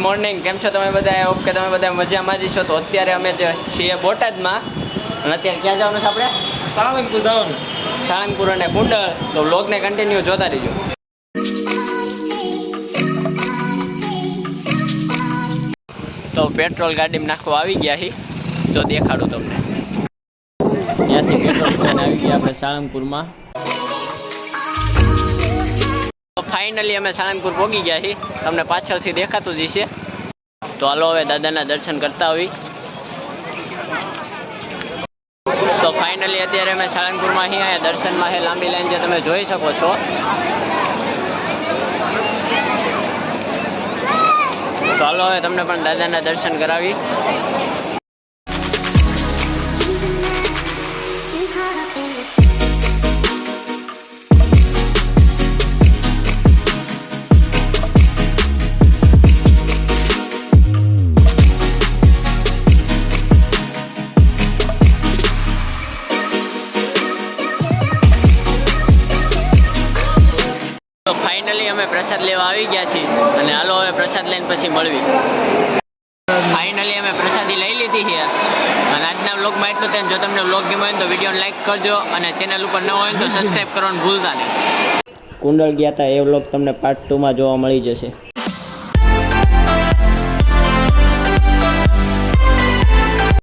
Morning કેમ છો તમે બધા? હોપ કે તમે બધા મજામાં જ છો. તો અત્યારે અમે જે છીએ બોટાદમાં. અને અત્યારે ક્યાં જવાનું છે આપણે? સાળંગપુર જવાનું. સાળંગપુર અને કુંડળ તો બ્લોગને કન્ટિન્યુ જોતા રહીજો. તો પેટ્રોલ ગાડીમાં નાખવા આવી ગયા હી તો દેખાડું તમને. ત્યાંથી પેટ્રોલ આવી ગયા આપણે સાળંગપુરમાં. ફાઇનલી અમે સાળંગપુર પહોંચી ગયા છીએ. તમને પાછળથી દેખાતું જ છે તો હાલો હવે દાદાના દર્શન કરતા આવી તો ફાઇનલી અત્યારે અમે સાળંગપુરમાં અહીં અહીંયા દર્શનમાં છે લાંબી લાઈન જે તમે જોઈ શકો છો. તો હાલો હવે તમને પણ દાદાના દર્શન કરાવી ફાઇનલી અમે પ્રસાદ લેવા આવી ગયા છીએ. અને હાલો હવે પ્રસાદ લઈને પછી મળવી. ફાઇનલી અમે પ્રસાદી લઈ લીધી છે. અને આજના વ્લોગમાં એટલું થાય જો તમને વ્લોગ ગમ્યો હોય તો વિડીયોને લાઈક કરજો અને ચેનલ ઉપર ન હોય તો સબસ્ક્રાઈબ કરવાનું ભૂલતા નહીં. કુંડળ ગયા હતા એ વ્લોગ તમને પાર્ટ ટુમાં જોવા મળી જશે.